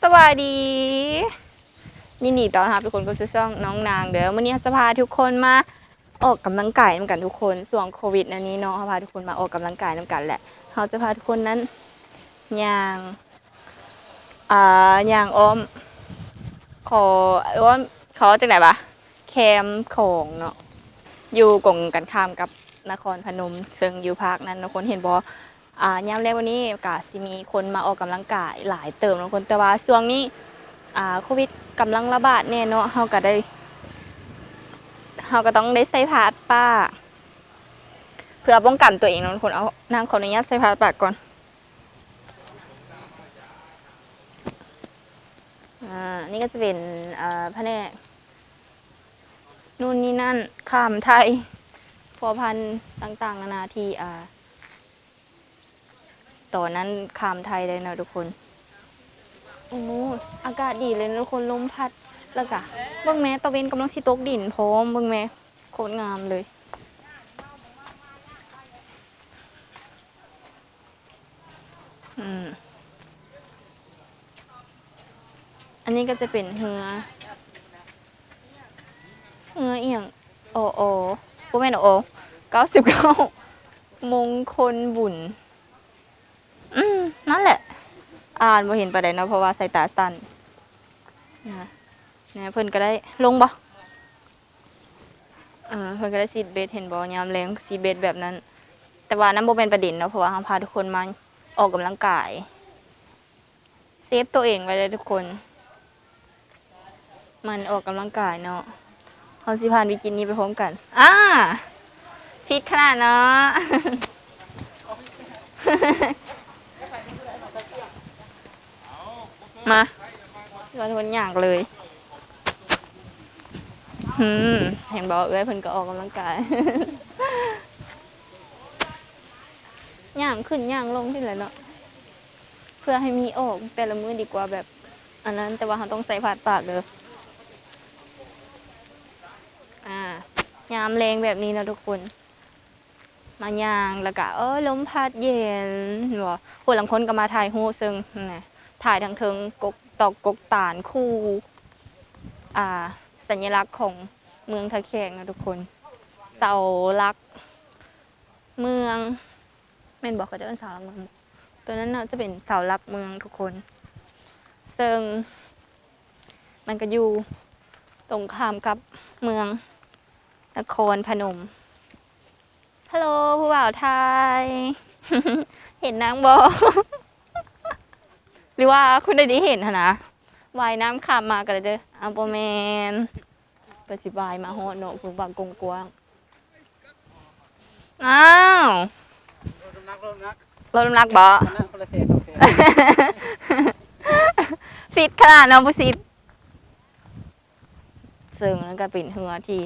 สวัสดียินดีต้อนรับทุกคนก็จะช่องน้องนางเด้อวันนี้จะพาทุกคนมาออกกำลังกายนำกันทุกคนส่วงโควิดอันนี้เนาะพาทุกคนมาออกกำลังกายนำกันแหละเราจะพาทุกคนนั้นย่างอ่าย่างอ้อมขออ้อมเขาจากไหนปะแคมของเนาะอยู่กงกันข้ามกับนครพนมซึ่งอยู่ภาคนั้นทุกคนเห็นบอ อ่ายามแรกวันนี้ก็สิมีคนมาออกกำลังกายหลายเติมแล้วคนแต่ว่าช่วงนี้อ่าโควิดกำลังระบาดแน่เนาะเฮาก็ได้เฮาก็ต้องได้ใส่พาป้า เพื่อป้องกันตัวเองเนาะทุกคนเอานางขออนุญาตใส่พาปากก่อนอ่านี่ก็จะเป็นอ่าแผนกนู่นนี่นั่นข้ามไทยพัวพันต่างๆนานาที่อ่า ต่อนนั้นขามไทยเลยนะทุกคนโอ้อากาศดีเลยนะทุกคนลมพัดแล้วก็เบิ่งแม้ตะเวนกำลังสิตกดินพร้อมเบิ่งแม้โคตรงามเลยอืมอันนี้ก็จะเป็นเฮือเฮือเอียงโอโอโอแม่นโอเก้าสิบเก้ามงคลบุญ อ่านบ่เห็นประเด็นเนาะเพราะว่าสายตาสั้นนะเนี่ยเพิ่นก็ได้ลงบ่เออเพิ่นก็ได้ซีดเบสเห็นบ่ยามแรงซีดเบสแบบนั้น แต่ว่านั้นบ่เป็นประเด็นเนาะเพราะว่าเราพาทุกคนมาออกกำลังกายเซฟตัวเองไว้เลยทุกคน มันออกกำลังกายเนาะเฮาสิผ่านวิกฤตนี้ไปพร้อมกันอ่าฟิตขนาดเนาะ มาชวนคนอยากเลยหืมเห็นบอกเอ้ยเพิ่นก็ออกกำลังกายย่างขึ้นย่างลงที่ไหนเนาะเพื่อให้มีออกแต่ละมือดีกว่าแบบ อันนั้นแต่ว่าเขาต้องใส่ผาดปากเด้ออ่ายามแรงแบบนี้นะทุกคน มาย่างแล้วก็เออลมพัดเย็นหรอคนหลังคนก็มาถ่ายรูปซึ่งนั่นนะ ถ่ายทั้งเทิงกกตอกกกตานคู่อ่าสัญลักษณ์ของเมืองทะแขกนะทุกคน เสาลักเมืองแม่นบอกเขาจะเป็นเสาลักเมือง ตัวนั้นน่ะจะเป็นเสาลักเมืองทุกคน ซึ่ง มันก็อยู่ตรงข้ามกับเมืองนครพนม ฮัลโหลผู้บ่าวไทย เห็นนางบอ หรือว่าคุณได้ดีเห็นหั่นะว่ายน้ำข้ามมากันเลยเด้ออัมโปแมนปสิบายมาโหดโนผู้บางกงกวางอ้าวรถน้ำหนักโลนนักรถน้ำหนักบ่อันนั้นคนละเศษสฟิตขนาดน้องผู้ซิดซึ่งนั่นก็เป็นเหือที่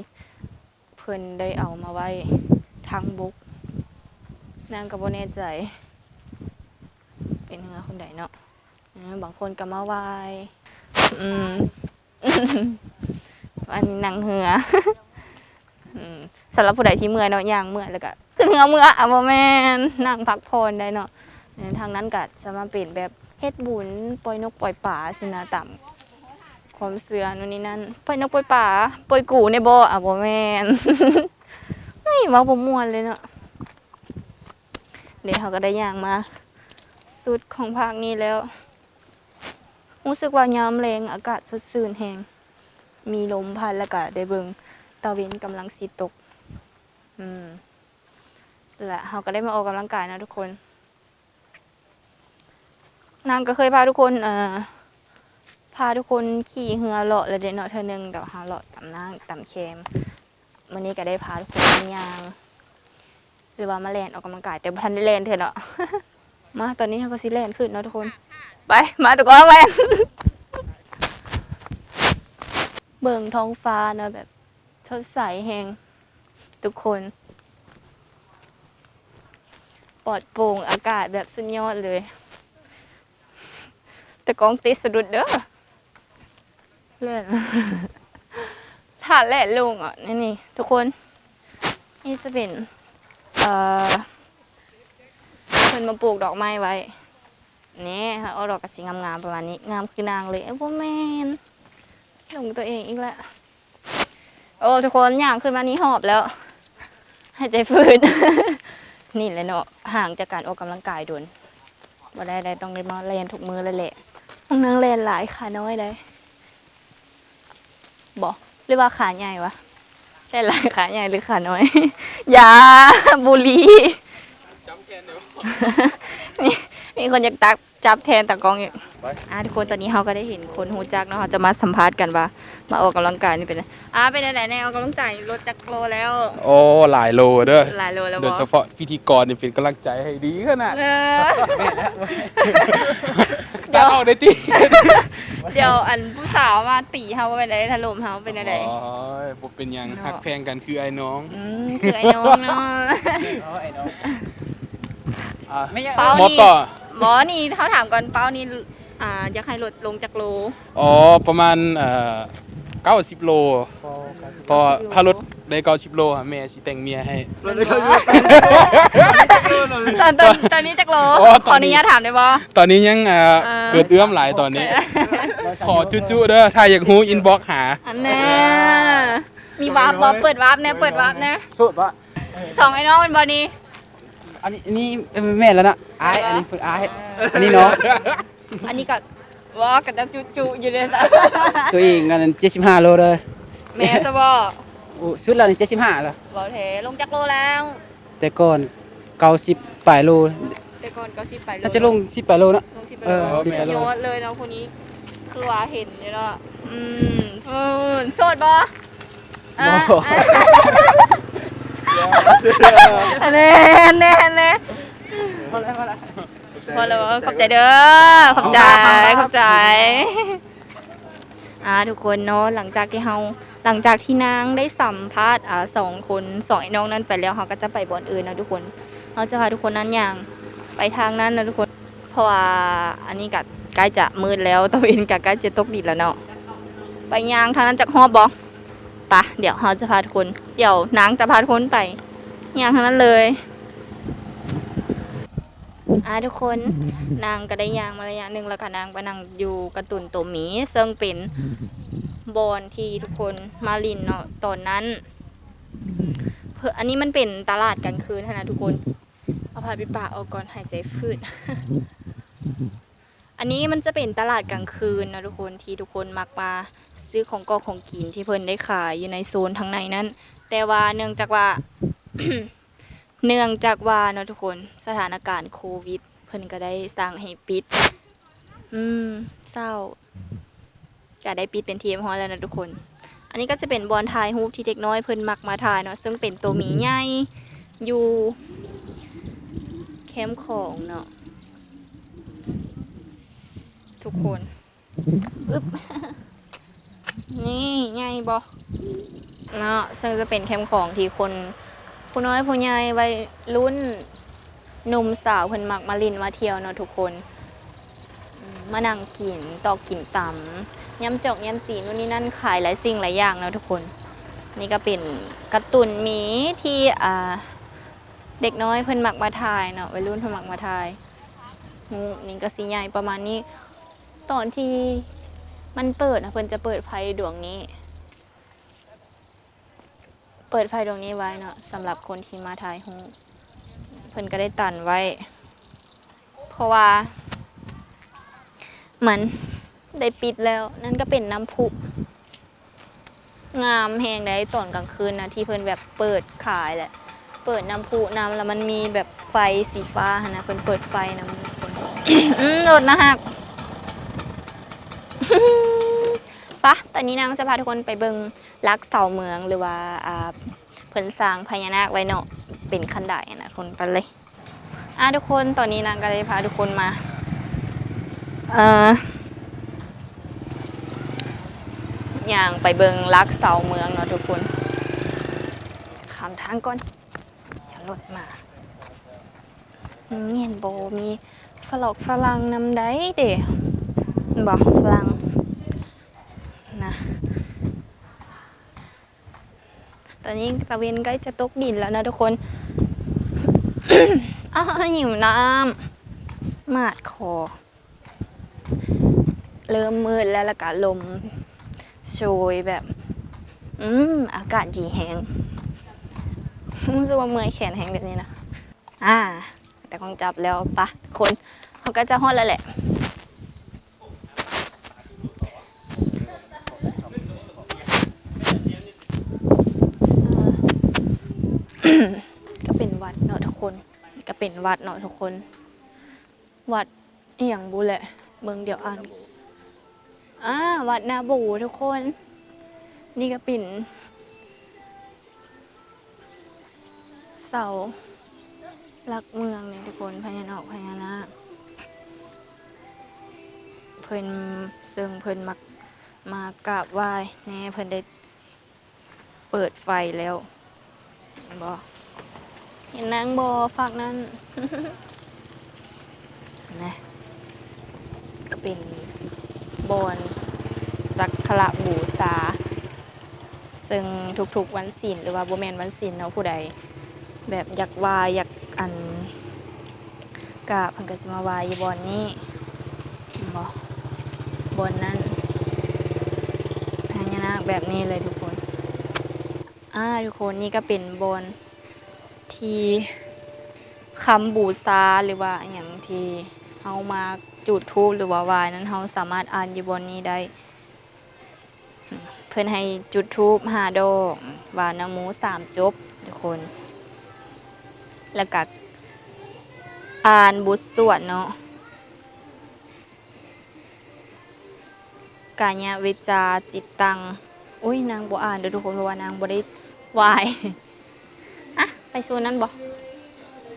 เพิ่อนได้เอามาไว้ทางบุกนางก็บ่แน่ใจ เป็นเหือคนใดเนาะ บางคนก็มาไหว้อืมอันนี้นางเหืออืมสำหรับผู้ใดที่เมื่อยเนาะย่างเมื่อยแล้วก็ขึ้นเหือเมื่ออะบ่แม่นนั่งพักผ่อนได้เนาะเออทางนั้นก็จะมาเป็นแบบเฮ็ดบุญปล่อยนกปล่อยป่าสินะต่ำความเสือนู่นนี่นั่นปล่อยนกปล่อยป่าปล่อยกูในบ่ออะบ่แม่นเฮ้ยเว้าบ่ม่วนเลยเนาะเดี๋ยวเขาก็ได้ย่างมาสุดของภาคนี้แล้ว รู้สึกว่ายามแรงอากาศสดชื่นแหงมีลมพัดแล้วก็ได้เบิงตะเวนกำลังสิตก อืมและเราก็ได้มาออกกำลังกายนะทุกคน นางก็เคยพาทุกคนเอ่อพาทุกคนขี่เรือเลาะแล้วเดนเนาะเธอหนึ่งเดี๋ยวหาเลาะตำนางตำเคมวันนี้ก็ได้พาทุกคนมายาง หรือว่ามาแลนออกกำลังกายแต่บ่ทันได้แลนเถอะเนาะมาตอนนี้เราก็สิแลนขึ้นเนาะทุกคน ไปมาตุกคนแลนเบิ่งท้องฟ้านะแบบสดใสแหงทุกคน ปลอดโปร่งอากาศแบบสุดยอดเลย แต่กล้องติดสะดุดเด้อเล่นถ่าแหละลงอะนี่นี่ทุกคน นี่จะเป็น เอ่อเพิ่นมาปลูกดอกไม้ไว้ นี่ค่ะเอาดอกกระสีงามๆประมาณนี้ งามคือนางเลยไอ้พวกแมนหลงตัวเองอีกแล้วโอ้ทุกคนย่างขึ้นมานี้หอบแล้วหายใจฝืดนี่แหละเนาะห่างจากการออกกำลังกายโดนบ่ได้ได้ต้องได้มาเรียนทุกมือเลยแหละต้องนั่งเรียนหลายขาน้อยเลยบอกหรือว่าขาใหญ่วะเล่นหลายขาใหญ่หรือขาน้อย อย่าบุรีจำแค่เดียวมี มีคนอยากตักจับแทนตากล้องอยู่อะทุกคนตอนนี้เราก็ได้เห็นคนหูจักเนาะเราจะมาสัมภาษณ์กันว่า มาออกกำลังกายนี่เป็นไงอะเป็นอะไรแน่ออกกำลังกายลดจักโลแล้ว โอ้หลายโลเด้อหลายโลแล้วโดบยอเฉพาะพิธีกรนี่เป็นกำลังใจให้ดีขนาดเออเดี๋ตัยวดออกได้ติเดี๋ยวอันผู้สาวมาตีเฮาว่าเป็นอะไรถล่มเฮาเป็นอะไรโอ้ยบ่เป็นหยังเนาะฮักแพงกันคือไอ้น้องอืมคือไอ้น้องเนาะอ๋อไอ้น้องอะไม่ใช่เปาห มอต่อหมอนี่เขาถามก่อนเป้านี่อ่าอยากให้ลดลงจากโลอ๋อประมาณเอ่อ90โล พอถ้ารถได้90โลอะแม่สิแต่งเมียให้เราได้เข้าชีวิตตอนตอนตอนนี้จากโลอ๋อขออนุญาตถามได้บ่ ตอนนี้ยังเอ่อเออ เกิดเอื้อมหลายตอนนี้ ขอจุๆเด้อถ้าอยากฮู้อินบ็อกหา อันแน่มีวาร์ปบอเปิดวาร์ปนะเปิดวาร์ปนะสุดปะสองไอ้น้องเป็นบอนี้ อันนี้อันนี้แม่แล้วนะอายอันนี้ฝึกอายอันนี้น้องอันนี้ก็วอกับจะจุจุอยู่เลยจ้ะตัวเองกันเจ็ดสิบห้าโลเลยแม่จะบอโอ้สุดแล้วนี่เจ็ดสิบห้าแล้วบอกเทลงจากโลแล้ว แต่ก่อนเก้าสิบปลายโลแต่ก่อนก็สิบไปโลน่าจะลงสิบปลายโลนะลงสิบไปเอโลอสุดสิบไปโลยอดเลยเนาะคนนี้ คือว่าเห็นเลยเนาะอืมอืมโสดบ อันนี้อันนี้อันนี้พอแล้วพอแล้วพอแล้วขอบใจเด้อขอบใจขอบใจอ่าทุกคนเนาะหลังจากที่เฮาหลังจากที่นางได้สัมภาษณ์อ่าสองคนสองไอ้น้องนั้นไปแล้วเขาก็จะไปบอนอื่นนะทุกคนเขาจะพาทุกคนนั้นอย่างไปทางนั้นนะทุกคน เพราะว่าอันนี้ก็ใกล้จะมืดแล้วตะเวนก็ใกล้จะตกดินแล้วเนาะไปยางทางนั้นจากฮอบบอ ปะเดี๋ยวเขาจะพาทุกคนเดี๋ยวนางจะพาทุกคนไปย่างทางนั้นเลยอ่าทุกคนนางก็ได้ยางมาระยะหนึ่งแล้วก็นางไปนั่งอยู่กระตุนตัวหมีซึ่งเป็นบอนที่ทุกคนมาลินเนาะตอนนั้นเพื่ออันนี้มันเป็นตลาดกลางคืนนะทุกคนเอาผ้าปิดปากออกก่อนหายใจฟืดอันนี้มันจะเป็นตลาดกลางคืนนะทุกคนที่ทุกคนมักมา ซื้อของกอของกินที่เพิ่นได้ขายอยู่ในโซนทางในนั้น แต่ว่าเนื่องจากว่า เนื่องจากว่าเนาะทุกคนสถานการณ์โควิด เพิ่นก็ได้สั่งให้ปิด อืมเศร้าก็ได้ปิดเป็นทีมฮอลแล้วนะทุกคน อันนี้ก็จะเป็นบอลทายฮูปที่เด็กน้อยเพิ่นมักมาถ่ายเนาะซึ่งเป็นตัวหมีใหญ่อยู่แคมของเนาะทุกคน อึ๊บ นี่ใหญ่บ่เนาะซึ่งจะเป็นแคมป์ของที่คนผู้น้อยผู้ใหญ่วัยรุ่นหนุ่มสาวเพิ่นมักมาลินมาเที่ยวเนาะทุกคนมานั่งกินตอกกินตำยำจอกยำจีนนู่นนี่นั่นขายหลายสิ่งหลายอย่างเนาะทุกคน นี่ก็เป็นกร์ตูนหมีที่อ่าเด็กน้อยเพิ่นมักมาถ่ายเนาะวัยรุ่นเพิ่นมักมาถ่ายงูนี่ก็สีใหญ่ประมาณนี้ ตอนที่ มันเปิดนะเพิ่นจะเปิดไฟดวงนี้ เปิดไฟตรงนี้ไว้เนาะสำหรับคนที่มาถ่ายรูเพิ่นก็ได้ตันไว้ เพราะว่า เหมือนได้ปิดแล้ว นั่นก็เป็นน้ำพุ งามแหงได้ตอนกลางคืนนะที่เพิ่นแบบเปิดขายแหละ เปิดน้ำพุน้ำแล้วมันมีแบบไฟสีฟ้าหนะเพิ่นเปิดไฟน้ำทุคนอืมโดนะฮัก ปะตอนนี้นางจะพาทุกคนไปเบิงลักเสาเมืองหรือว่าเพิ่นสร้างพญานาคไว้เนาะเป็นคันไดนะคนไปเลยอะทุกคนตอนนี้นางก็ได้พาทุกคนมาเอ่ออย่างไปเบิงลักเสาเมืองเนาะทุกคนขามทางก่อนเดี๋ยวรถมาอืมเห็นโบมีฝลอกฝรั่งนำได้เด้ บอกฝรั่งนะตอนนี้ตะเวนใกล้จะตกดินแล้วนะทุกคนอ้าวหิวน้ำมาดคอ เริ่มมืดแล้วล้วก็ลมโชยแบบ อืมอากาศดีแหงรู้สึกว่าเมื่อยแขนแหงแบบนี้นะ อ่า แต่คงจับแล้วปะคนเขาก็จะฮอดแล้วแหละ ก็เป็นวัดเนาะทุกคน ก็เป็นวัดเนาะทุกคน วัดอหย่างบุแหละเบิ่งเดี๋ยวอ่านอ่าวัดนาบูทุกคน นี่ก็เป็นเสาหลักเมืองเนี่ยทุกคนพญานาคพญานาคเพิ่นซึ่งเพิ่นมามากราบไหว้แน่เพิ่นได้เปิดไฟแล้ว เห็นบ่เห็นนางบ่ฝากนั้นนะก็เป็นบอนสักขระบูษาซึ่งทุกๆวันศีลหรือว่าบ่แมนวันศีลเนาะผู้ใด แบบอยากวายอยากอันกะพิ่นกสิมาวายบอนนี้บ่บอนนั้นพญานาคแบบนี้เลยทุก อ่าทุกคนนี่ก็เป็นบอนที่คำบูชาหรือว่าอย่างที่เฮามาจุดธูปหรือว่าวายนั้นเฮาสามารถอ่านอยู่บนนี้ได้ เพิ่อนให้จุดธูปห้าดอกวานามูสามจบทุกคน แล้วก็อ่านบุตรสวดเนาะกายะเวจาจิตตัง อุ้ยนางบ่อ่านเด้อทุกคนเพราะว่านางบ่ได้ไหวายอะไปโซนนั้นบ่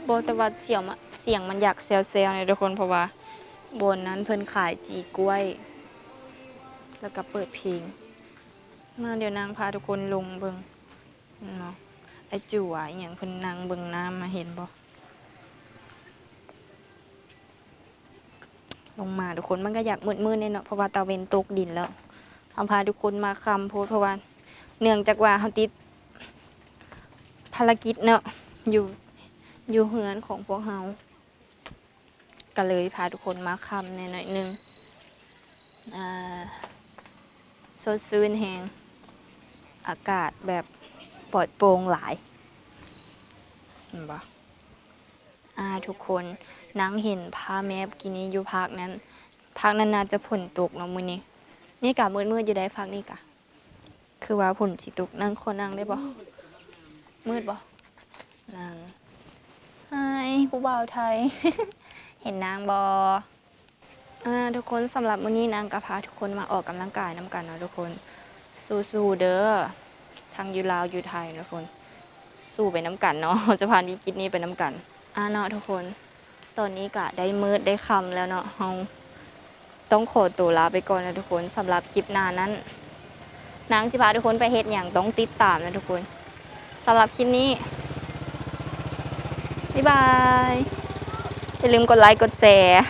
บ่แต่ว่าเสียงมันเสียงมันอยากแซวๆเนี่ยทุกคนเพราะว่าบนนั้นเพิ่นขายจีกล้วย แล้วก็เปิดเพลงมาเดี๋ยวนางพาทุกคนลงเบิงเนาะไอจั่วอหย่างเพิ่นนางเบิงน้ำมาเห็นบ่ลงมาทุกคนมันก็อยากมืดๆเนี่ยเนาะเพราะว่าตาเวนตกดินแล้ว เอาพาทุกคนมาคำโพสเพราะว่าเนื่องจากว่าเขาติดภารกิจเนาะอยู่อยู่เฮือนของพวกเฮาก็เลยพาทุกคนมาคำในหน่อยนึงอ่าสดชื่นแหงอากาศแบบปลอดโปร่งหลายเห็นปะอ่าทุกคนนั่งเห็นพาแมพกินนี้อยู่พักนั้นพักนั้นน่าจะฝนตกเนาะมื้อนี้ นี่กะมืดมืดๆอยู่ได้พักนี่กะ คือว่าฝนสิตกนั่งคนนั่งได้บ่มืดบ่นั่งไฮผู้บ่าวไทย เห็นนางบ่อ่าทุกคนสำหรับวันนี้นางก็พาทุกคนมาออกกำลังกายน้ำกันเนาะทุกคน สู้ๆเด้อทางอยูลาวอยูไทยนะทุกคน สู้ไปน้ำกันเนาะจะพานี้กินนี้ไปน้ำกันอ่าเนาะทุกคน ตอนนี้ก็ได้มืดได้คำแล้วเนาะเฮา ต้องขอตัวลาไปก่อนนะทุกคนสำหรับคลิปหน้านั้น นางสิพาทุกคนไปเฮ็ดอย่างต้องติดตามนะทุกคนสำหรับคลิปนี้ บ๊ายบาย อย่าลืมกดไลค์กดแชร์